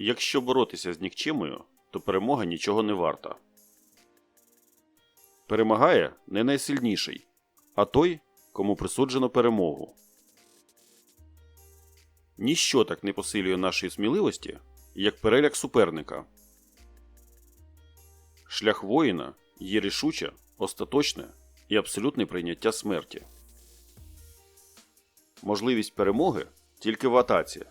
Якщо боротися з нікчемою, то перемога нічого не варта. Перемагає не найсильніший, а той, кому присуджено перемогу. Ніщо так не посилює нашої сміливості, як переляк суперника. Шлях воїна є рішуче, остаточне і абсолютне прийняття смерті. Можливість перемоги тільки в атаці.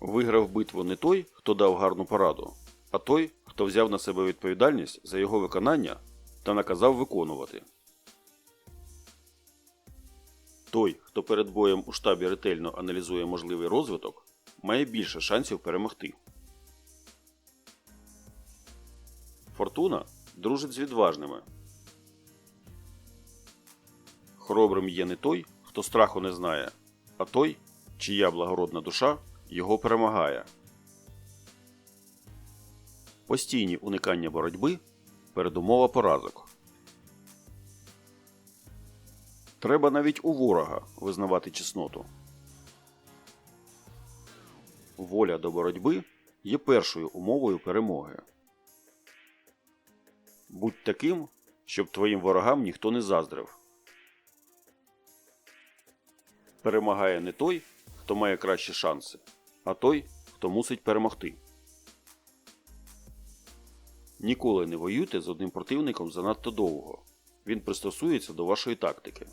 Виграв битву не той, хто дав гарну пораду, а той, хто взяв на себе відповідальність за його виконання та наказав виконувати. Той, хто перед боєм у штабі ретельно аналізує можливий розвиток, має більше шансів перемогти. Фортуна дружить з відважними. Хоробрим є не той, хто страху не знає, а той, чия благородна душа його перемагає. Постійні уникання боротьби передумова поразок. Треба навіть у ворога визнавати чесноту. Воля до боротьби є першою умовою перемоги. Будь таким, щоб твоїм ворогам ніхто не заздрив. Перемагає не той, хто має кращі шанси, а той, хто мусить перемогти. Ніколи не воюйте з одним противником занадто довго. Він пристосується до вашої тактики.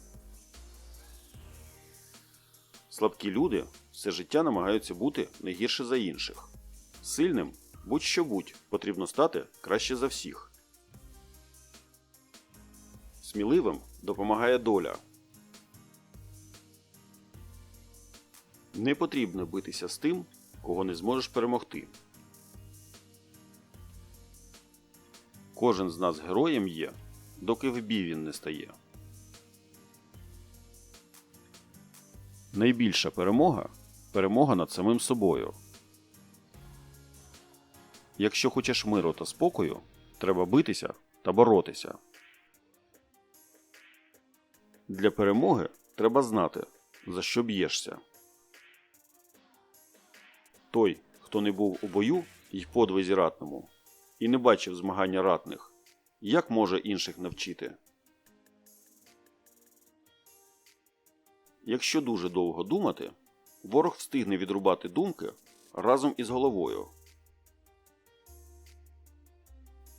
Слабкі люди все життя намагаються бути не гірше за інших. Сильним будь-що будь потрібно стати краще за всіх. Сміливим допомагає доля. Не потрібно битися з тим, кого не зможеш перемогти. Кожен з нас героєм є, доки в бій він не стає. Найбільша перемога перемога над самим собою. Якщо хочеш миру та спокою, треба битися та боротися. Для перемоги треба знати, за що б'єшся. Той, хто не був у бою й подвизі ратному, і не бачив змагання ратних, як може інших навчити? Якщо дуже довго думати, ворог встигне відрубати думки разом із головою.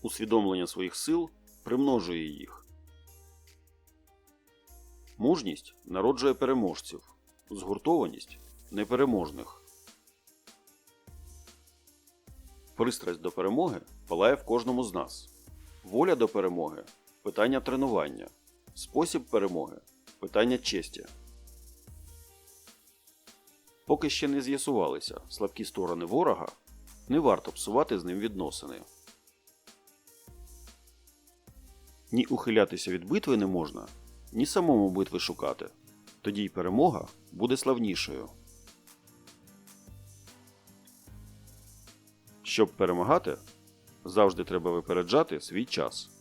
Усвідомлення своїх сил примножує їх. Мужність народжує переможців, згуртованість непереможних. Пристрасть до перемоги палає в кожному з нас. Воля до перемоги питання тренування. Спосіб перемоги питання честі. Поки ще не з'ясувалися слабкі сторони ворога, не варто псувати з ним відносини. Ні ухилятися від битви не можна, ні самому битви шукати. Тоді й перемога буде славнішою. Щоб перемагати, завжди треба випереджати свій час.